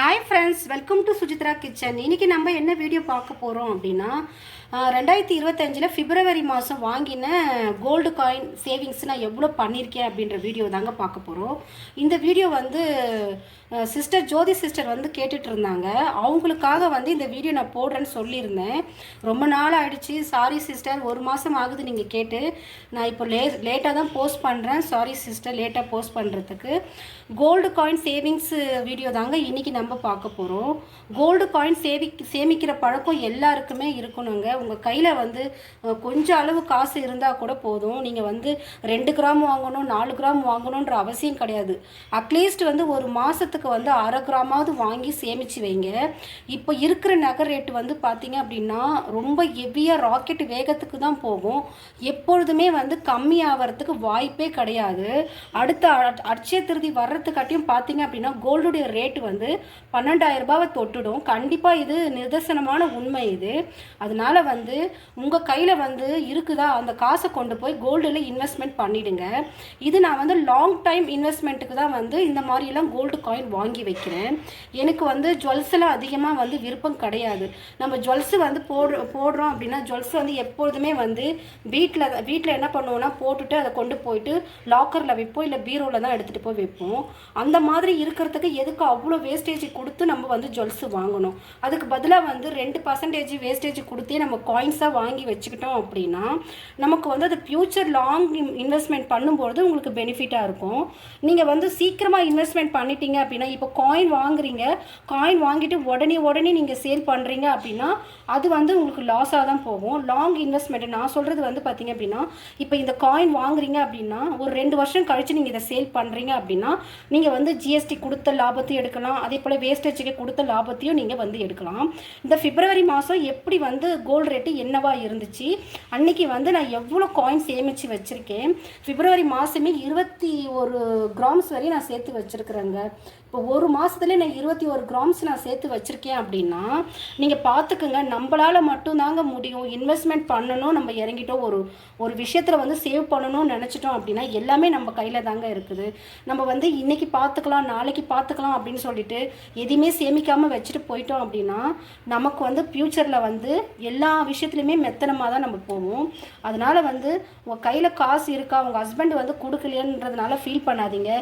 Hi friends welcome to Sujithra kitchen இன்னைக்கு நம்ம என்ன வீடியோ பார்க்க போகிறோம் அப்படின்னா ரெண்டாயிரத்தி இருபத்தஞ்சில் பிப்ரவரி மாதம் வாங்கின கோல்டு காயின் சேவிங்ஸ் நான் எவ்வளோ பண்ணியிருக்கேன் அப்படின்ற வீடியோ தாங்க பார்க்க போகிறோம் இந்த வீடியோ வந்து சிஸ்டர் ஜோதி சிஸ்டர் வந்து கேட்டுட்டு இருந்தாங்க அவங்களுக்காக வந்து இந்த வீடியோ நான் போடுறேன்னு சொல்லியிருந்தேன். ரொம்ப நாள் ஆயிடுச்சு. சாரி சிஸ்டர் ஒரு மாதம் ஆகுது நீங்கள் கேட்டு. நான் இப்போ லே லேட்டாக தான் போஸ்ட் பண்ணுறேன் சாரி சிஸ்டர் லேட்டாக போஸ்ட் பண்ணுறதுக்கு கோல்டு காயின் சேவிங்ஸ் வீடியோ தாங்க இன்றைக்கி நம்ம பார்க்க போகிறோம் கோல்டு காயின் சேவி சேமிக்கிற பழக்கம் எல்லாருக்குமே இருக்கணுங்க. உங்கள் கையில் வந்து கொஞ்சம் அளவு காசு இருந்தால் கூட போதும். நீங்கள் வந்து ரெண்டு கிராம் வாங்கணும் நாலு கிராம் வாங்கணுன்ற அவசியம் கிடையாது. அட்லீஸ்ட் வந்து ஒரு மாதத்துக்கு வந்து அரை கிராமாவது வாங்கி சேமித்து வைங்க. இப்போ இருக்கிற நகை ரேட்டு வந்து பார்த்தீங்க அப்படின்னா ரொம்ப ஹெவியாக ராக்கெட் வேகத்துக்கு தான் போகும். எப்பொழுதுமே வந்து கம்மி ஆகிறதுக்கு வாய்ப்பே கிடையாது. அடுத்த அட்சய திருதி வர்றதுக்காட்டியும் பார்த்தீங்க அப்படின்னா கோல்டுடைய ரேட்டு வந்து பன்னெண்டாயிரம் ரூபாவை தொட்டுடும். கண்டிப்பாக இது நிதர்சனமான உண்மை இது. அதனால வந்து உங்கள் கையில் வந்து இருக்குதா? அந்த காசை கொண்டு போய் கோல்டில் இன்வெஸ்ட்மெண்ட் பண்ணிடுங்க. இது நான் வந்து லாங் டைம் இன்வெஸ்ட்மெண்ட்டுக்கு தான் வந்து இந்த மாதிரியெல்லாம் கோல்டு காயின் வாங்கி வைக்கிறேன். எனக்கு வந்து ஜுவல்ஸ்லாம் அதிகமாக வந்து விருப்பம் கிடையாது. நம்ம ஜுவல்ஸ் வந்து போடு போடுறோம் அப்படின்னா ஜுவல்ஸ் வந்து எப்பொழுதுமே வந்து வீட்டில் வீட்டில் என்ன பண்ணுவோம்னா போட்டுட்டு அதை கொண்டு போயிட்டு லாக்கரில் வைப்போம் இல்லை பீரோவில் தான் எடுத்துகிட்டு போய் வைப்போம். அந்த மாதிரி இருக்கிறதுக்கு எதுக்கு அவ்வளோ வேஸ்டேஜ் கொடுத்து நம்ம வந்து ஜுவல்ஸ் வாங்கணும்? அதுக்கு பதிலாக வந்து ரெண்டு பர்சன்டேஜ் வேஸ்டேஜ் கொடுத்தே நம்ம காயின்ஸாக வாங்கி வச்சுக்கிட்டோம் அப்படின்னா நமக்கு வந்து அது ஃப்யூச்சர் லாங் இன்வெஸ்ட்மெண்ட் பண்ணும்பொழுது உங்களுக்கு பெனிஃபிட்டாக இருக்கும். நீங்கள் வந்து சீக்கிரமாக இன்வெஸ்ட்மெண்ட் பண்ணிட்டீங்க அப்படின்னா இப்போ காயின் வாங்குறீங்க காயின் வாங்கிட்டு உடனே உடனே நீங்கள் சேல் பண்ணுறீங்க அப்படின்னா அது வந்து உங்களுக்கு லாஸாக தான் போகும். லாங் இன்வெஸ்ட்மெண்ட் நான் சொல்கிறது வந்து பார்த்தீங்க அப்படின்னா இப்போ இந்த காயின் வாங்குறீங்க அப்படின்னா ஒரு ரெண்டு வருஷம் கழித்து நீங்கள் இதை சேல் பண்ணுறீங்க அப்படின்னா நீங்கள் வந்து ஜிஎஸ்டி கொடுத்த லாபத்தையும் எடுக்கலாம். அதே போல் வேஸ்டேஜுக்கு கொடுத்த லாபத்தையும் நீங்கள் வந்து எடுக்கலாம். இந்த பிப்ரவரி மாதம் எப்படி வந்து கோல்டு ரேட்டு என்னவா இருந்துச்சு? அன்னைக்கு வந்து நான் எவ்வளோ காயின் சேமித்து வச்சுருக்கேன்? பிப்ரவரி மாதமே இருபத்தி ஒரு கிராம்ஸ் வரையும் நான் சேர்த்து வச்சுருக்குறேங்க. இப்போ ஒரு மாதத்துல நான் இருபத்தி ஒரு கிராம்ஸ் நான் சேர்த்து வச்சுருக்கேன் அப்படின்னா நீங்கள் பார்த்துக்குங்க நம்மளால் மட்டும்தாங்க முடியும். இன்வெஸ்ட்மெண்ட் பண்ணணும் நம்ம இறங்கிட்டோம். ஒரு ஒரு விஷயத்தில் வந்து சேவ் பண்ணணும்னு நினச்சிட்டோம் அப்படின்னா எல்லாமே நம்ம கையில் தாங்க இருக்குது. நம்ம வந்து இன்னைக்கு பார்த்துக்கலாம் நாளைக்கு பார்த்துக்கலாம் அப்படின்னு சொல்லிட்டு எதையுமே சேமிக்காமல் வச்சுட்டு போயிட்டோம் அப்படின்னா நமக்கு வந்து ஃப்யூச்சரில் வந்து எல்லா விஷயத்துலையுமே மெத்தனமாக தான் நம்ம போவோம். அதனால் வந்து உங்கள் கையில் காசு இருக்கா உங்கள் ஹஸ்பண்ட் வந்து கொடுக்கலையன்றதுனால ஃபீல் பண்ணாதீங்க.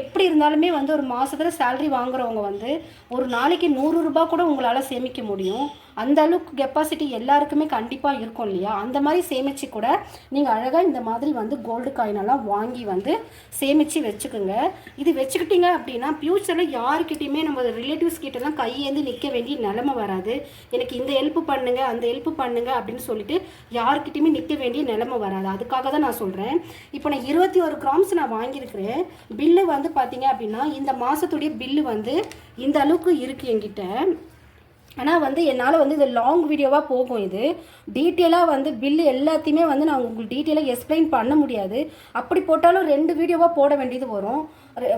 எப்படி இருந்தாலுமே வந்து ஒரு மாதத்தில் சேல்ரி வாங்குறவங்க வந்து ஒரு நாளைக்கு நூறு ரூபாய் கூட உங்களால் சேமிக்க முடியும். அந்த அளவுக்கு கெப்பாசிட்டி எல்லாருக்குமே கண்டிப்பாக இருக்கும் இல்லையா? அந்த மாதிரி சேமித்து கூட நீங்கள் அழகாக இந்த மாதிரி வந்து கோல்டு காயினெல்லாம் வாங்கி வந்து சேமித்து வச்சுக்கோங்க. இது வச்சுக்கிட்டீங்க அப்படின்னா ஃப்யூச்சரில் யாருக்கிட்டையுமே நம்ம ரிலேட்டிவ்ஸ் கிட்டலாம் கையேந்து நிற்க வேண்டிய நிலமை வராது. எனக்கு இந்த ஹெல்ப் பண்ணுங்க அந்த ஹெல்ப் பண்ணுங்க அப்படின்னு சொல்லிட்டு யாருக்கிட்டையுமே நிற்க வேண்டிய நிலமை வராது. அதுக்காக தான் நான் சொல்கிறேன் இப்போ நான் இருபத்தி ஒரு கிராம்ஸ் நான் வாங்கியிருக்கிறேன். பில்லு வந்து பார்த்தீங்க அப்படின்னா இந்த மாதத்துடைய பில்லு வந்து இந்த அளவுக்கு இருக்குது என்கிட்ட. ஆனால் வந்து என்னால் வந்து இது லாங் வீடியோவாக போகும் இது. டீட்டெயிலாக வந்து பில்லு எல்லாத்தையுமே வந்து நான் உங்களுக்கு டீட்டெயிலாக எக்ஸ்பிளைன் பண்ண முடியாது. அப்படி போட்டாலும் ரெண்டு வீடியோவாக போட வேண்டியது வரும்.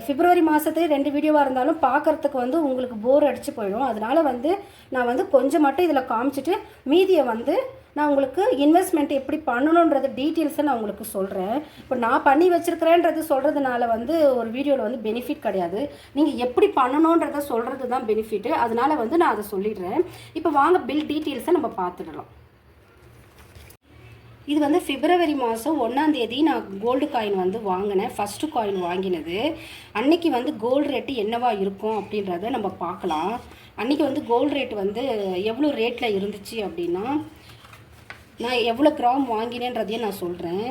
பிப்ரவரி மாதத்தே ரெண்டு வீடியோவாக இருந்தாலும் பார்க்கறதுக்கு வந்து உங்களுக்கு போர் அடித்து போயிடும். அதனால வந்து நான் வந்து கொஞ்சம் மட்டும் இதில் காமிச்சிட்டு மீதியை வந்து நான் உங்களுக்கு இன்வெஸ்ட்மெண்ட் எப்படி பண்ணணுன்றது டீட்டெயில்ஸை நான் உங்களுக்கு சொல்கிறேன் இப்போ நான் பண்ணி வச்சுருக்கிறேன்றது சொல்கிறதுனால வந்து ஒரு வீடியோவில் வந்து பெனிஃபிட் கிடையாது. நீங்கள் எப்படி பண்ணணுன்றத சொல்கிறது தான் பெனிஃபிட்டு அதனால் வந்து நான் அதை சொல்லிடுறேன். இப்போ வாங்க பில் டீட்டெயில்ஸை நம்ம பார்த்துடலாம். இது வந்து பிப்ரவரி மாதம் ஒன்றாந்தேதி நான் கோல்டு காயின் வந்து வாங்கினேன். ஃபஸ்ட்டு காயின் வாங்கினது. அன்னைக்கு வந்து கோல்டு ரேட்டு என்னவா இருக்கும் அப்படின்றத நம்ம பார்க்கலாம். அன்றைக்கி வந்து கோல்டு ரேட் வந்து எவ்வளோ ரேட்டில் இருந்துச்சு அப்படின்னா நான் எவ்வளோ கிராம் வாங்கினேன்றதையும் நான் சொல்கிறேன்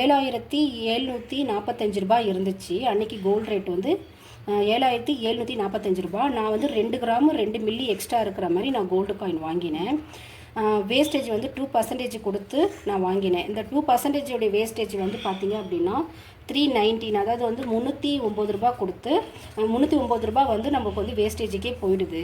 ஏழாயிரத்தி எழுநூற்றி நாற்பத்தஞ்சு ரூபாய் இருந்துச்சு. அன்னைக்கு கோல்டு ரேட் வந்து ஏழாயிரத்தி எழுநூற்றி நாற்பத்தஞ்சு ரூபாய். நான் வந்து ரெண்டு கிராமு ரெண்டு மில்லி எக்ஸ்ட்ரா இருக்கிற மாதிரி நான் கோல்டு காயின் வாங்கினேன். வேஸ்டேஜ் வந்து டூ பர்சன்டேஜ் கொடுத்து நான் வாங்கினேன். இந்த டூ பர்சன்டேஜோடைய வேஸ்டேஜ் வந்து பார்த்தீங்க அப்படின்னா த்ரீ நைன்டீன் அதாவது வந்து முந்நூற்றி ஒம்பது ரூபா கொடுத்து முந்நூற்றி ஒம்பது ரூபா வந்து நமக்கு வந்து வேஸ்டேஜுக்கே போயிடுது.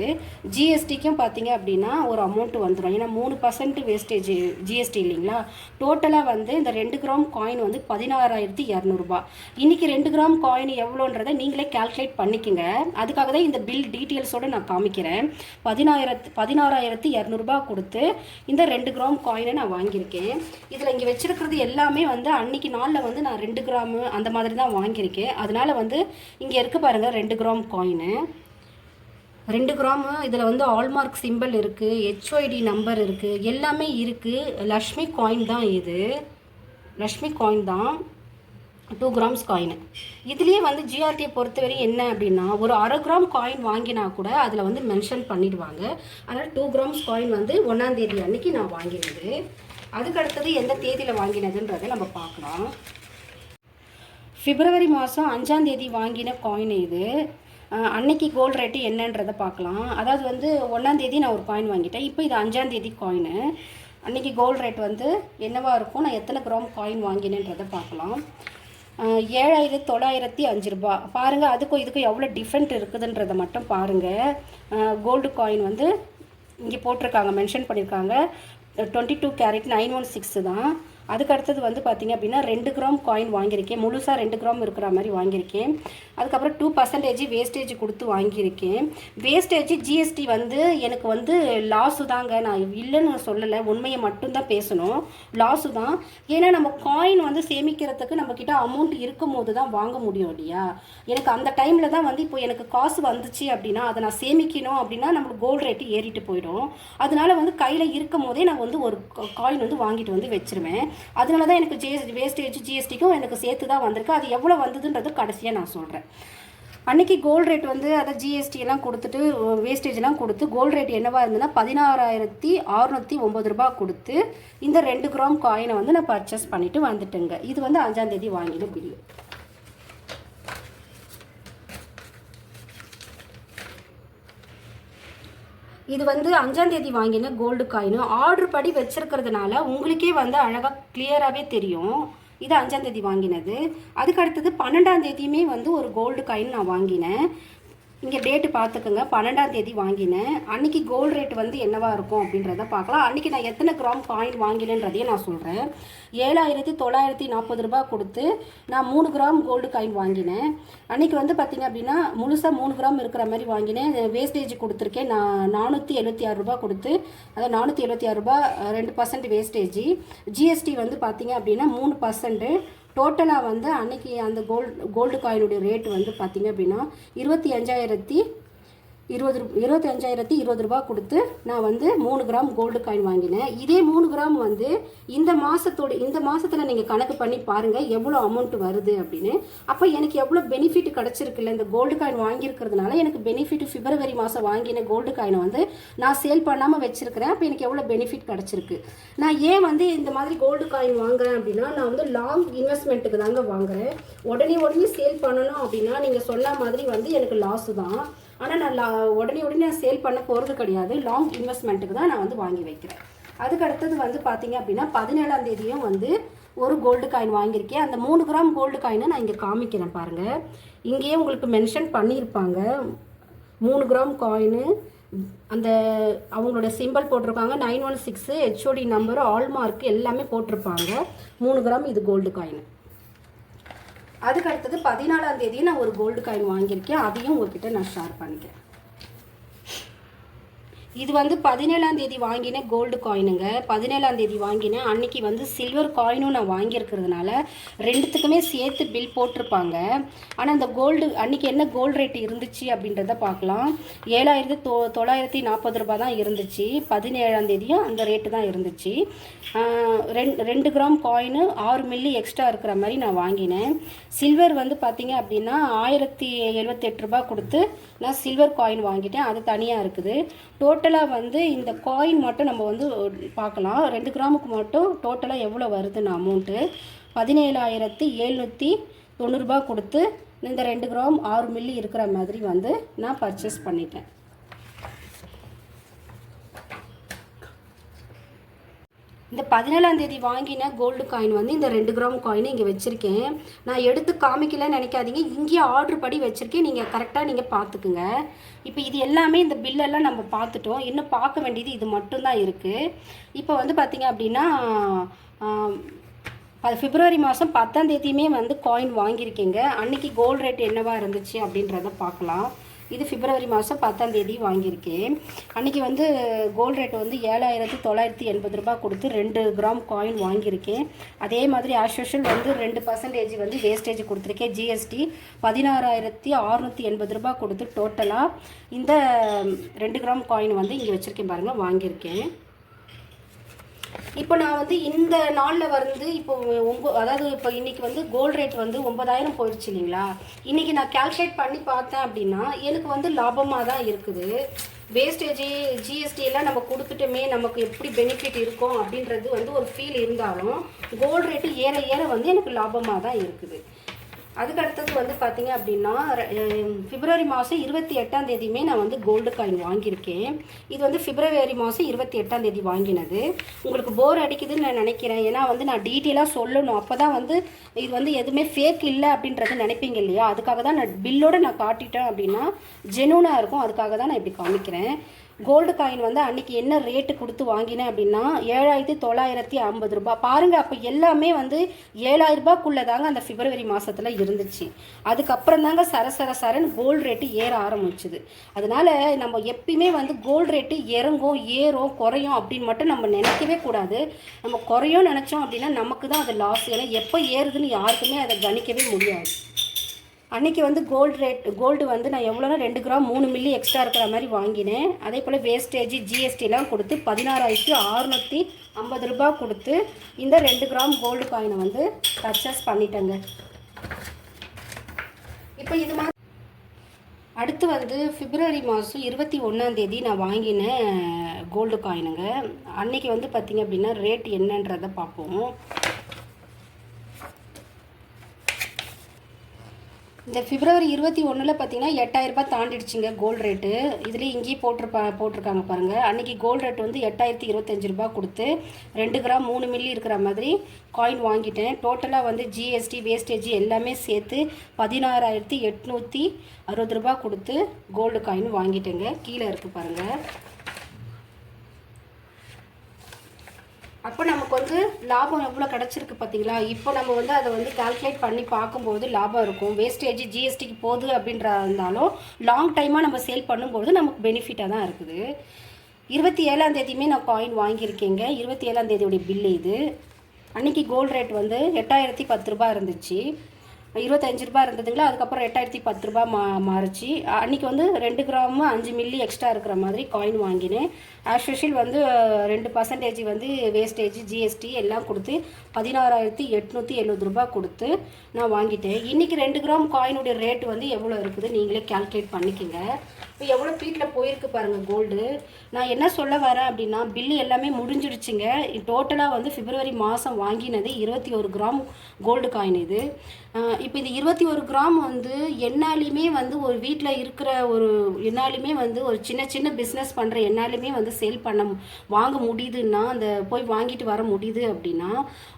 ஜிஎஸ்டிக்கும் பார்த்தீங்க அப்படின்னா ஒரு அமௌண்ட் வந்துடும் ஏன்னா மூணு பர்சன்ட் வேஸ்டேஜ் ஜிஎஸ்டி இல்லைங்களா? டோட்டலாக வந்து இந்த ரெண்டு கிராம் காயின் வந்து பதினாறாயிரத்தி இரநூறுபா. இன்றைக்கி ரெண்டு கிராம் காயின் எவ்வளோன்றதை நீங்களே கால்குலேட் பண்ணிக்கோங்க. அதுக்காக தான் இந்த பில் டீட்டெயில்ஸோடு நான் காமிக்கிறேன். பதினாயிரத்து பதினாறாயிரத்தி இரநூறுபா கொடுத்து இந்த ரெண்டு கிராம் காயினை நான் வாங்கியிருக்கேன். இதில் இங்கே வச்சுருக்கிறது எல்லாமே வந்து அன்னைக்கு நாளில் வந்து நான் ரெண்டு கிராமு அந்த மாதிரி தான் வாங்கியிருக்கேன். அதனால் வந்து இங்கே இருக்க பாருங்கள் ரெண்டு கிராம் காயினு ரெண்டு கிராமு இதில் வந்து ஆல்மார்க் சிம்பிள் இருக்குது ஹெச்ஒய்டி நம்பர் இருக்குது எல்லாமே இருக்குது லக்ஷ்மி காயின் தான் இது. லக்ஷ்மி காயின் தான். டூ கிராம்ஸ் காயின் இதுலேயே வந்து ஜிஆர்டியை பொறுத்தவரை என்ன அப்படின்னா ஒரு அரை கிராம் காயின் வாங்கினா கூட அதில் வந்து மென்ஷன் பண்ணிடுவாங்க. அதனால் டூ கிராம்ஸ் காயின் வந்து ஒன்றாந்தேதி அன்னைக்கு நான் வாங்கினது. அதுக்கு அடுத்தது எந்த தேதியில் வாங்கினதுன்றதை நம்ம பார்க்கலாம். பிப்ரவரி மாதம் அஞ்சாம் தேதி வாங்கின காயின் இது. அன்னைக்கு கோல்டு ரேட்டு என்னன்றதை பார்க்கலாம். அதாவது வந்து ஒன்றாந்தேதி நான் ஒரு காயின் வாங்கிட்டேன். இப்போ இது அஞ்சாந்தேதி காயினு அன்னைக்கு கோல்டு ரேட் வந்து என்னவாக இருக்கும்? நான் எத்தனை கிராம் காயின் வாங்கினேன்றதை பார்க்கலாம். அஹ் ஏழாயிரத்தி தொள்ளாயிரத்தி அஞ்சு ரூபா பாருங்கள் அதுக்கும் இதுக்கும் எவ்வளோ டிஃப்ரெண்ட் இருக்குதுன்றதை மட்டும் பாருங்கள் கோல்டு காயின் வந்து இங்கே போட்டிருக்காங்க மென்ஷன் பண்ணியிருக்காங்க twenty two carat nine one six தான். அதுக்கு அடுத்தது வந்து பார்த்தீங்க அப்படின்னா ரெண்டு கிராம் காயின் வாங்கியிருக்கேன். முழுசாக ரெண்டு கிராம் இருக்கிற மாதிரி வாங்கியிருக்கேன். அதுக்கப்புறம் டூ பர்சன்டேஜ் வேஸ்டேஜ் கொடுத்து வாங்கியிருக்கேன். வேஸ்டேஜ் ஜிஎஸ்டி வந்து எனக்கு வந்து லாஸு தாங்க. நான் இல்லைன்னு சொல்லலை. உண்மையை மட்டும்தான் பேசணும். லாஸு தான். ஏன்னா நம்ம காயின் வந்து சேமிக்கிறதுக்கு நம்மக்கிட்ட அமௌண்ட் இருக்கும் போது தான் வாங்க முடியும் இல்லையா? எனக்கு அந்த டைமில் தான் வந்து இப்போ எனக்கு காசு வந்துச்சு அப்படின்னா அதை நான் சேமிக்கணும் அப்படின்னா நம்மளுக்கு கோல்டு ரேட்டு ஏறிட்டு போயிடும். அதனால வந்து கையில் இருக்கும் போதே நான் வந்து ஒரு காயின் வந்து வாங்கிட்டு வந்து வச்சுருவேன். அதனால தான் எனக்கு ஜே வேஸ்டேஜ் ஜிஎஸ்டிக்கும் எனக்கு சேர்த்து தான் வந்திருக்கு. அது எவ்வளோ வந்ததுன்றது கடைசியாக நான் சொல்கிறேன் அன்னைக்கு கோல்டு ரேட் வந்து அதை ஜிஎஸ்டி எல்லாம் கொடுத்துட்டு வேஸ்டேஜ்லாம் கொடுத்து கோல்டு ரேட் என்னவா இருந்ததுன்னா பதினாறாயிரத்தி அறுநூற்றி ஒம்பது ரூபாய் கொடுத்து இந்த ரெண்டு கிராம் காயினை வந்து நான் பர்ச்சேஸ் பண்ணிவிட்டு வந்துட்டேங்க. இது வந்து அஞ்சாந்தேதி வாங்கிட்டு வாங்கின பில்லு இது வந்து அஞ்சாம் தேதி வாங்கின கோல்டு காயின் ஆர்டர் படி வச்சிருக்கிறதுனால உங்களுக்கே வந்து அழகாக கிளியராகவே தெரியும். இது அஞ்சாம் தேதி வாங்கினது. அதுக்கு அடுத்தது பன்னெண்டாம் தேதியுமே வந்து ஒரு கோல்டு காயின் நான் வாங்கினேன். இங்கே டேட்டு பார்த்துக்கோங்க. பன்னெண்டாம் தேதி வாங்கினேன். அன்னைக்கு கோல்டு ரேட் வந்து என்னவா இருக்கும் அப்படின்றத பார்க்கலாம். அன்றைக்கி நான் எத்தனை கிராம் காயின் வாங்கினேன்றதையே நான் சொல்கிறேன் ஏழாயிரத்தி தொள்ளாயிரத்தி நாற்பது ரூபாய் கொடுத்து நான் மூணு கிராம் கோல்டு காயின் வாங்கினேன். அன்றைக்கி வந்து பார்த்திங்க அப்படின்னா முழுசாக மூணு கிராம் இருக்கிற மாதிரி வாங்கினேன். வேஸ்டேஜ் கொடுத்துருக்கேன். நான் நானூற்றி எழுபத்தி ஆறு ரூபாய் கொடுத்து அதாவது நானூற்றி எழுபத்தி ஆறு ரூபாய் ரெண்டு பர்சன்ட் வேஸ்டேஜ் ஜிஎஸ்டி வந்து பார்த்திங்க அப்படின்னா மூணு பர்சன்ட்டு டோட்டலாக வந்து அன்னைக்கு அந்த கோல்டு கோல்டு காயினுடைய ரேட் வந்து பார்த்திங்க அப்படின்னா இருபத்தி அஞ்சாயிரத்தி இருபது ரூ இருபத்தி அஞ்சாயிரத்தி இருபது ரூபாய் கொடுத்து நான் வந்து மூணு கிராம் கோல்டு காயின் வாங்கினேன். இதே மூணு கிராம் வந்து இந்த மாதத்தோட இந்த மாதத்தில் நீங்கள் கணக்கு பண்ணி பாருங்கள் எவ்வளோ அமௌண்ட் வருது அப்படின்னு. அப்போ எனக்கு எவ்வளோ பெனிஃபிட் கிடச்சிருக்குல்ல இந்த கோல்டு காயின் வாங்கியிருக்கிறதுனால எனக்கு பெனிஃபிட் பிப்ரவரி மாதம் வாங்கின கோல்டு காயினை வந்து நான் சேல் பண்ணாமல் வச்சுருக்கிறேன். அப்போ எனக்கு எவ்வளோ பெனிஃபிட் கிடச்சிருக்கு. நான் ஏன் வந்து இந்த மாதிரி கோல்டு காயின் வாங்குறேன் அப்படின்னா நான் வந்து லாங் இன்வெஸ்ட்மெண்ட்டுக்கு தாங்க வாங்குறேன். உடனே உடனே சேல் பண்ணணும் அப்படின்னா நீங்கள் சொன்ன மாதிரி வந்து எனக்கு லாஸு தான். ஆனால் நான் லா உடனே உடனே நான் சேல் பண்ண போகிறது கிடையாது. லாங் இன்வெஸ்ட்மெண்ட்டுக்கு தான் நான் வந்து வாங்கி வைக்கிறேன். அதுக்கு அடுத்தது வந்து பார்த்தீங்க அப்படின்னா பதினேழாம் தேதியும் வந்து ஒரு கோல்டு காயின் வாங்கியிருக்கேன். அந்த மூணு கிராம் கோல்டு காயினை நான் இங்கே காமிக்கிறேன் பாருங்கள் இங்கேயே உங்களுக்கு மென்ஷன் பண்ணியிருப்பாங்க. மூணு கிராம் காயினு அந்த அவங்களோட சிம்பிள் போட்டிருக்காங்க nine one six HUID number hallmark எல்லாமே போட்டிருப்பாங்க. மூணு கிராம் இது கோல்டு காயின் அதுக்கு அடுத்தது பதினாலாம் தேதி நான் ஒரு கோல்டு காயின் வாங்கியிருக்கேன். அதையும் உங்ககிட்ட நான் ஷேர் பண்ணிக்கிறேன் இது வந்து பதினேழாம் தேதி வாங்கின கோல்டு காயினுங்க பதினேழாம் தேதி வாங்கினேன் அன்னைக்கு வந்து சில்வர் காயினும் நான் வாங்கியிருக்கிறதுனால ரெண்டுத்துக்குமே சேர்த்து பில் போட்டிருப்பாங்க. ஆனால் அந்த கோல்டு அன்னைக்கு என்ன கோல்டு ரேட் இருந்துச்சு அப்படின்றத பார்க்கலாம். ஏழாயிரத்தி தொ தொள்ளாயிரத்தி நாற்பது ரூபாய் தான் இருந்துச்சு. பதினேழாம் தேதியும் அந்த ரேட்டு தான் இருந்துச்சு. ரெண்டு ரெண்டு கிராம் காயினு ஆறு மில்லி எக்ஸ்ட்ரா இருக்கிற மாதிரி நான் வாங்கினேன். சில்வர் வந்து பார்த்தீங்க அப்படின்னா ஆயிரத்தி எழுபத்தெட்டு ரூபாய் கொடுத்து நான் சில்வர் காயின் வாங்கிட்டேன். அது தனியாக இருக்குது. டோட்டலாக வந்து இந்த காயின் மட்டும் நம்ம வந்து பார்க்கலாம். ரெண்டு கிராமுக்கு மட்டும் டோட்டலாக எவ்வளோ வருதுன்னு அமௌண்ட்டு பதினேழாயிரத்தி எழுநூற்றி தொண்ணூறுரூபா கொடுத்து இந்த ரெண்டு கிராம் ஆறு மில்லி இருக்கிற மாதிரி வந்து நான் பர்ச்சேஸ் பண்ணிட்டேன். இந்த பதினேழாம் தேதி வாங்கின கோல்டு காயின் வந்து இந்த ரெண்டு கிராம் காயின் இங்கே வச்சுருக்கேன். நான் எடுத்து காமிக்கலன்னு நினைக்காதீங்க. இங்கேயே ஆர்டர் படி வச்சுருக்கேன். நீங்கள் கரெக்டாக நீங்கள் பார்த்துக்குங்க இப்போ இது எல்லாமே இந்த பில்லெல்லாம் நம்ம பார்த்துட்டோம் இன்னும் பார்க்க வேண்டியது இது மட்டும்தான் இருக்குது இப்போ வந்து பார்த்தீங்க அப்படின்னா அது பிப்ரவரி மாதம் பத்தாம் தேதியுமே வந்து காயின் வாங்கியிருக்கீங்க. அன்னைக்கு கோல்டு ரேட் என்னவா இருந்துச்சு அப்படின்றத பார்க்கலாம். இது பிப்ரவரி மாதம் பத்தாம் தேதி வாங்கியிருக்கேன். அன்றைக்கி வந்து கோல்டு ரேட் வந்து ஏழாயிரத்தி தொள்ளாயிரத்தி எண்பது ரூபாய் கொடுத்து ரெண்டு கிராம் காயின் வாங்கியிருக்கேன். அதே மாதிரி ஆஸ்யூஷுவல் வந்து ரெண்டு பர்சன்டேஜ் வந்து வேஸ்டேஜ் கொடுத்துருக்கேன். ஜிஎஸ்டி பதினாறாயிரத்தி அறுநூற்றி எண்பது ரூபாய் கொடுத்து டோட்டலாக இந்த ரெண்டு கிராம் காயின் வந்து இங்கே வச்சுருக்கேன் பாருங்கள் வாங்கியிருக்கேன். இப்போ நான் வந்து இந்த நாளில் வந்து இப்போ ஒம்போ அதாவது இப்போ இன்னைக்கு வந்து கோல்டு ரேட் வந்து ஒன்பதாயிரம் போயிடுச்சு இல்லைங்களா? இன்னைக்கு நான் கால்குலேட் பண்ணி பார்த்தேன் அப்படின்னா எனக்கு வந்து லாபமாக தான் இருக்குது வேஸ்டேஜ் ஜிஎஸ்டி எல்லாம் நம்ம கொடுத்துட்டோமே நமக்கு எப்படி பெனிஃபிட் இருக்கும் அப்படின்றது வந்து ஒரு ஃபீல் இருந்தாலும் கோல்டு ரேட்டு ஏற ஏற வந்து எனக்கு லாபமாக தான் இருக்குது. அதுக்கு அடுத்தது வந்து பார்த்தீங்க அப்படின்னா பிப்ரவரி மாதம் இருபத்தி எட்டாம் தேதியுமே நான் வந்து கோல்டு காயின் வாங்கியிருக்கேன். இது வந்து பிப்ரவரி மாதம் இருபத்தி எட்டாம் தேதி வாங்கினது. உங்களுக்கு போர் அடிக்குதுன்னு நான் நினைக்கிறேன். ஏன்னா வந்து நான் டீட்டெயிலாக சொல்லணும். அப்போ தான் வந்து இது வந்து எதுவுமே ஃபேக் இல்லை அப்படின்றத நினைப்பீங்க இல்லையா? அதுக்காக தான் நான் பில்லோடு நான் காட்டிட்டேன் அப்படின்னா ஜெனூனாக இருக்கும். அதுக்காக தான் நான் இப்படி காமிக்கிறேன். கோல்டு காயின் வந்து அன்னைக்கு என்ன ரேட்டு கொடுத்து வாங்கினேன் அப்படின்னா ஏழாயிரத்தி தொள்ளாயிரத்தி ஐம்பது ரூபாய். பாருங்க அப்போ எல்லாமே வந்து ஏழாயிரரூபாக்குள்ளே தாங்க அந்த பிப்ரவரி மாதத்தில் இருந்துச்சு. அதுக்கப்புறம் தாங்க சரசர சரன் கோல்டு ரேட்டு ஏற ஆரம்பிச்சுது. அதனால நம்ம எப்பயுமே வந்து கோல்டு ரேட்டு இறங்கும் ஏறும் குறையும் அப்படின்னு மட்டும் நம்ம நினைக்கவே கூடாது. நம்ம குறையும் நினச்சோம் அப்படின்னா நமக்கு தான் அது லாஸ் ஏன்னா எப்போ ஏறுதுன்னு யாருக்குமே அதை கணிக்கவே முடியாது. அன்றைக்கி வந்து கோல்டு ரேட் கோல்டு வந்து நான் எவ்வளோனா ரெண்டு கிராம் மூணு மில்லி எக்ஸ்ட்ரா இருக்கிற மாதிரி வாங்கினேன். அதே போல் வேஸ்டேஜ் ஜிஎஸ்டிலாம் கொடுத்து பதினாறாயிரத்து அறுநூற்றி ஐம்பது ரூபாய் கொடுத்து இந்த ரெண்டு கிராம் கோல்டு காயினை வந்து பர்ச்சேஸ் பண்ணிட்டேங்க. இப்போ இது மாதிரி அடுத்து வந்து பிப்ரவரி மாதம் இருபத்தி ஒன்றாந்தேதி நான் வாங்கின கோல்டு காயினுங்க அன்றைக்கி வந்து பார்த்திங்க அப்படின்னா ரேட் என்னன்றதை பார்ப்போம். இந்த பிப்ரவரி இருபத்தி ஒன்றில் பார்த்தீங்கன்னா எட்டாயிரரூபா தாண்டிடுச்சுங்க கோல்டு ரேட்டு இதுலேயும் இங்கேயும் போட்டிருப்பா போட்டிருக்காங்க பாருங்கள் அன்றைக்கி கோல்டு ரேட் வந்து எட்டாயிரத்தி இருபத்தஞ்சி ரூபா கொடுத்து ரெண்டு கிராம் மூணு மில்லி இருக்கிற மாதிரி காயின் வாங்கிட்டேன். டோட்டலாக வந்து ஜிஎஸ்டி வேஸ்டேஜ் எல்லாமே சேர்த்து பதினாறாயிரத்தி எட்நூற்றி அறுபது ரூபாய் கொடுத்து கோல்டு காயின் வாங்கிட்டேங்க. கீழே இருக்குது பாருங்கள் அப்போ நமக்கு வந்து லாபம் எவ்வளோ கிடச்சிருக்கு பார்த்தீங்களா இப்போ நம்ம வந்து அதை வந்து கால்குலேட் பண்ணி பார்க்கும்போது லாபம் இருக்கும். வேஸ்டேஜ் ஜிஎஸ்டிக்கு போகுது அப்படின்றா இருந்தாலும் லாங் டைமாக நம்ம சேல் பண்ணும்போது நமக்கு பெனிஃபிட்டாக தான் இருக்குது. இருபத்தி ஏழாம் தேதியுமே நான் காயின் வாங்கியிருக்கேங்க. இருபத்தி ஏழாம் தேதியோடைய பில்லு இது. அன்னைக்கு கோல்டு ரேட் வந்து எட்டாயிரத்தி பத்து ரூபாய் இருந்துச்சு. இருபத்தஞ்சு ரூபாய் இருந்ததுங்களா அதுக்கப்புறம் எட்டாயிரத்தி பத்து ரூபாய் மா மாறுச்சு. அன்னைக்கு வந்து ரெண்டு கிராமு அஞ்சு மில்லி எக்ஸ்ட்ரா இருக்கிற மாதிரி காயின் வாங்கினேன். ஆஸ் யூஷுவல் வந்து ரெண்டு பர்சன்டேஜ் வந்து வேஸ்டேஜ் ஜிஎஸ்டி எல்லாம் கொடுத்து பதினாறாயிரத்தி எட்நூற்றி எழுபது ரூபாய் கொடுத்து நான் வாங்கிட்டேன். இன்னைக்கு ரெண்டு கிராம் காயினுடைய ரேட் வந்து எவ்வளோ இருக்குது நீங்களே கால்குலேட் பண்ணிக்கோங்க. இப்போ எவ்வளோ பீட்டில் போயிருக்கு பாருங்கள் கோல்டு நான் என்ன சொல்ல வரேன் அப்படின்னா பில்லு எல்லாமே முடிஞ்சிடுச்சுங்க. டோட்டலாக வந்து பிப்ரவரி மாதம் வாங்கினது இருபத்தி ஒரு கிராம் கோல்டு காயின் இது. இப்போ இந்த இருபத்தி ஒரு கிராம் வந்து என்னாலையுமே வந்து ஒரு வீட்டில் இருக்கிற ஒரு என்னாலுமே வந்து ஒரு சின்ன சின்ன பிஸ்னஸ் பண்ணுற என்னாலுமே வந்து சேல் பண்ண மு- வாங்க முடியுதுன்னா அந்த போய் வாங்கிட்டு வர முடியுது அப்படின்னா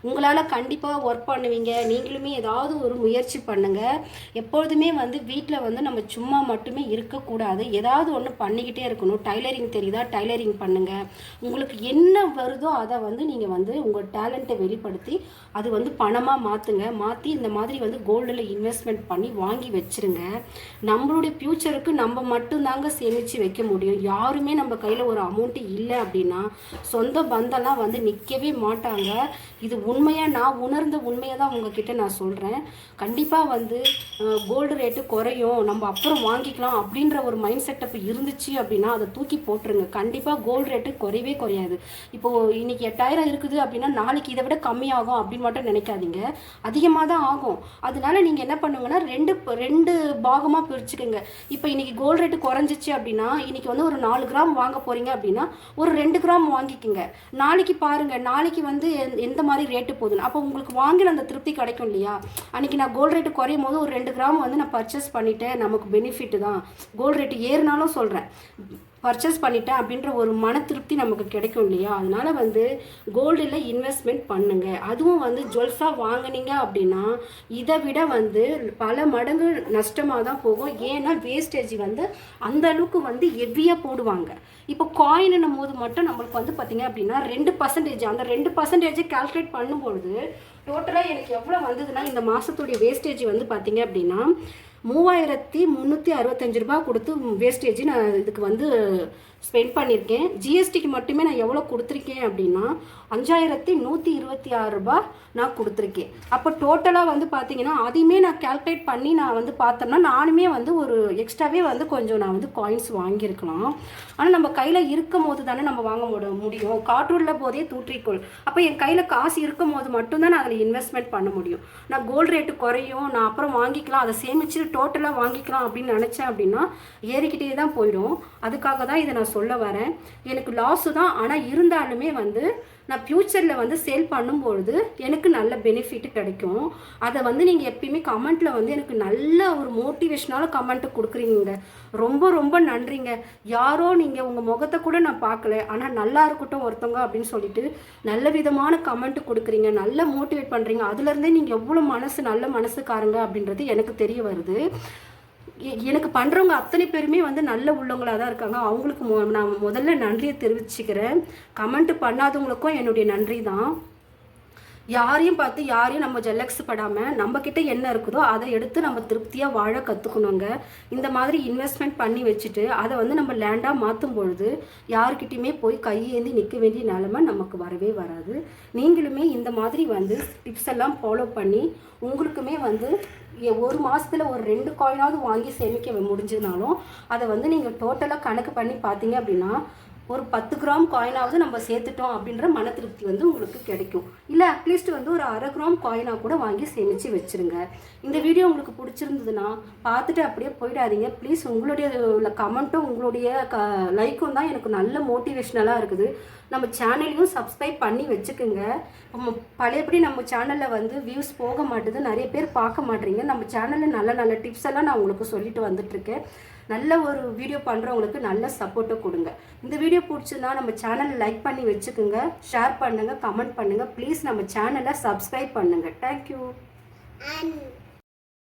உங்களால் கண்டிப்பாக ஒர்க் பண்ணுவீங்க. நீங்களுமே ஏதாவது ஒரு முயற்சி பண்ணுங்கள் எப்பொழுதுமே வந்து வீட்டில் வந்து நம்ம சும்மா மட்டுமே இருக்கக்கூடாது. ஏதாவது ஒன்று பண்ணிக்கிட்டே இருக்கணும். டைலரிங் தெரியுதா? டைலரிங் பண்ணுங்கள் உங்களுக்கு என்ன வருதோ அதை வந்து நீங்கள் வந்து உங்கள் டேலண்ட்டை வெளிப்படுத்தி அது வந்து பணமாக மாற்றுங்க மாற்றி இந்த மாதிரி வந்து கோ கோல்டில் இன்வெஸ்ட்மெண்ட் பண்ணி வாங்கி வச்சிருங்க. நம்மளுடைய ஃப்யூச்சருக்கு நம்ம மட்டும்தாங்க சேமித்து வைக்க முடியும். யாருமே நம்ம கையில் ஒரு அமௌண்ட்டு இல்லை அப்படின்னா சொந்த பந்தம்லாம் வந்து நிற்கவே மாட்டாங்க. இது உண்மையாக நான் உணர்ந்த உண்மையை தான் உங்ககிட்ட நான் சொல்கிறேன் கண்டிப்பாக வந்து கோல்டு ரேட்டு குறையும். நம்ம அப்புறம் வாங்கிக்கலாம் அப்படின்ற ஒரு மைண்ட் செட்டப் இருந்துச்சு அப்படின்னா அதை தூக்கி போட்டுருங்க. கண்டிப்பாக கோல்டு ரேட்டு குறையவே குறையாது. இப்போது இன்னைக்கு எட்டாயிரம் இருக்குது அப்படின்னா நாளைக்கு இதை விட கம்மியாகும் அப்படின்னு மட்டும் நினைக்காதீங்க. அதிகமாக தான் ஆகும். அது அதனால நீங்கள் என்ன பண்ணுங்கன்னா ரெண்டு ரெண்டு பாகமாக பிரிச்சுக்கோங்க. இப்போ இன்னைக்கு கோல்டு ரேட்டு குறைஞ்சிச்சு அப்படின்னா இன்னைக்கு வந்து ஒரு நாலு கிராம் வாங்க போறீங்க அப்படின்னா ஒரு ரெண்டு கிராம் வாங்கிக்கோங்க. நாளைக்கு பாருங்க நாளைக்கு வந்து எந்த- எந்த மாதிரி ரேட்டு போகுதுன்னு. அப்போ உங்களுக்கு வாங்கின அந்த திருப்தி கிடைக்கும் இல்லையா? அன்னைக்கு நான் கோல்டு ரேட்டு குறையும் போது ஒரு ரெண்டு கிராம் வந்து நான் பர்ச்சேஸ் பண்ணிட்டேன். நமக்கு பெனிஃபிட் தான். கோல்டு ரேட்டு ஏறினாலும் சொல்கிறேன் பர்ச்சேஸ் பண்ணிட்டேன் அப்படின்ற ஒரு மன திருப்தி நமக்கு கிடைக்கும் இல்லையா? அதனால வந்து கோல்டில் இன்வெஸ்ட்மெண்ட் பண்ணுங்க. அதுவும் வந்து ஜுவல்ஸாக வாங்குனீங்க அப்படின்னா இதை விட வந்து பல மடங்கு நஷ்டமாக தான் போகும். ஏன்னா வேஸ்டேஜ் வந்து அந்த அளவுக்கு வந்து ஹெவியாக போடுவாங்க. இப்போ காயின்னும் போது மட்டும் நம்மளுக்கு வந்து பார்த்தீங்க அப்படின்னா ரெண்டு பர்சன்டேஜ் அந்த ரெண்டு பர்சன்டேஜை கால்குலேட் பண்ணும்பொழுது டோட்டலாக எனக்கு எவ்வளோ வந்ததுன்னா இந்த மாதத்துடைய வேஸ்டேஜ் வந்து பார்த்தீங்க அப்படின்னா மூவாயிரத்தி முந்நூற்றி அறுபத்தஞ்சு ரூபா கொடுத்து வேஸ்டேஜ் நான் இதுக்கு வந்து ஸ்பெண்ட் பண்ணியிருக்கேன் ஜிஎஸ்டிக்கு மட்டுமே நான் எவ்வளோ கொடுத்துருக்கேன் அப்படின்னா அஞ்சாயிரத்தி நூற்றி இருபத்தி ஆறு ரூபாய் நான் கொடுத்துருக்கேன். அப்போ டோட்டலாக வந்து பார்த்தீங்கன்னா அதையுமே நான் கால்குலேட் பண்ணி நான் வந்து பார்த்தோம்னா நானுமே வந்து ஒரு எக்ஸ்ட்ராவே வந்து கொஞ்சம் நான் வந்து காயின்ஸ் வாங்கியிருக்கலாம். ஆனால் நம்ம கையில் இருக்கும் போது தானே நம்ம வாங்க முடியும். காற்றுள்ள போதே தூற்றிக்கொள். அப்போ என் கையில் காசு இருக்கும் போது மட்டும்தான் நான் அதில் இன்வெஸ்ட்மெண்ட் பண்ண முடியும். நான் கோல்டு ரேட்டு குறையும் நான் அப்புறம் வாங்கிக்கலாம் அதை சேமிச்சு டோட்டலாக வாங்கிக்கலாம் அப்படின்னு நினச்சேன் அப்படின்னா ஏறிக்கிட்டே தான் போயிடும். அதுக்காக தான் இதை நான் சொல்ல வரேன். எனக்கு லாஸு தான் ஆனால் இருந்தாலுமே வந்து நான் ஃப்யூச்சரில் வந்து சேல் பண்ணும்பொழுது எனக்கு நல்ல பெனிஃபிட் கிடைக்கும். அதை வந்து நீங்கள் எப்பயுமே கமெண்ட்டில் வந்து எனக்கு நல்ல ஒரு மோட்டிவேஷனால கமெண்ட் கொடுக்குறீங்க. ரொம்ப ரொம்ப நன்றிங்க. யாரோ நீங்கள் உங்கள் முகத்தை கூட நான் பார்க்கல ஆனால் நல்லா இருக்கட்டும் ஒருத்தவங்க அப்படின்னு சொல்லிட்டு நல்ல விதமான கமெண்ட் கொடுக்குறீங்க நல்ல மோட்டிவேட் பண்ணுறீங்க அதுலேருந்தே நீங்கள் எவ்வளோ மனசு நல்ல மனசுக்காரங்க அப்படின்றது எனக்கு தெரிய வருது. எனக்கு பண்ணுறவங்க அத்தனை பேருமே வந்து நல்ல உள்ளவங்களாக தான் இருக்காங்க. அவங்களுக்கு மொ நான் முதல்ல நன்றியை தெரிவிச்சுக்கிறேன். கமெண்ட் பண்ணாதவங்களுக்கும் என்னுடைய நன்றி தான். யாரையும் பார்த்து யாரையும் நம்ம ஜெல்லக்ஸ் படாமல் நம்மக்கிட்ட என்ன இருக்குதோ அதை எடுத்து நம்ம திருப்தியாக வாழ கற்றுக்கணுங்க இந்த மாதிரி இன்வெஸ்ட்மெண்ட் பண்ணி வச்சுட்டு அதை வந்து நம்ம லேண்டாக மாற்றும் பொழுது யாருக்கிட்டையுமே போய் கையேந்தி நிற்க வேண்டிய நிலமை நமக்கு வரவே வராது. நீங்களுமே இந்த மாதிரி வந்து டிப்ஸ் எல்லாம் ஃபாலோ பண்ணி உங்களுக்குமே வந்து ஒரு மாதத்தில் ஒரு ரெண்டு காயினாவது வாங்கி சேமிக்க முடிஞ்சதுனாலும் அதை வந்து நீங்கள் டோட்டலாக கணக்கு பண்ணி பார்த்தீங்க அப்படின்னா ஒரு பத்து கிராம் காயினாவது நம்ம சேர்த்துட்டோம் அப்படின்ற மன திருப்தி வந்து உங்களுக்கு கிடைக்கும். இல்லை அட்லீஸ்ட் வந்து ஒரு அரை கிராம் காயினாக கூட வாங்கி சேமித்து வச்சுருங்க. இந்த வீடியோ உங்களுக்கு பிடிச்சிருந்ததுன்னா பார்த்துட்டு அப்படியே போயிடாதீங்க. ப்ளீஸ் உங்களுடைய கமெண்ட்டும் உங்களுடைய க லைக்கும் தான் எனக்கு நல்ல மோட்டிவேஷ்னலாக இருக்குது. நம்ம சேனலையும் சப்ஸ்கிரைப் பண்ணி வச்சுக்கோங்க. நம்ம பழையபடி நம்ம சேனலில் வந்து வியூஸ் போக மாட்டுது. நிறைய பேர் பார்க்க மாட்டேறீங்க நம்ம சேனலில் நல்ல நல்ல டிப்ஸ் எல்லாம் நான் உங்களுக்கு சொல்லிட்டு வந்துட்டுருக்கேன். நல்ல ஒரு வீடியோ பண்ணுறவங்களுக்கு நல்ல சப்போர்ட்டை கொடுங்க. இந்த வீடியோ பிடிச்சிருந்தா நம்ம சேனலை லைக் பண்ணி வச்சுக்கோங்க. ஷேர் பண்ணுங்கள் கமெண்ட் பண்ணுங்கள் ப்ளீஸ் நம்ம சேனலை சப்ஸ்கிரைப் பண்ணுங்கள் தேங்க்யூ And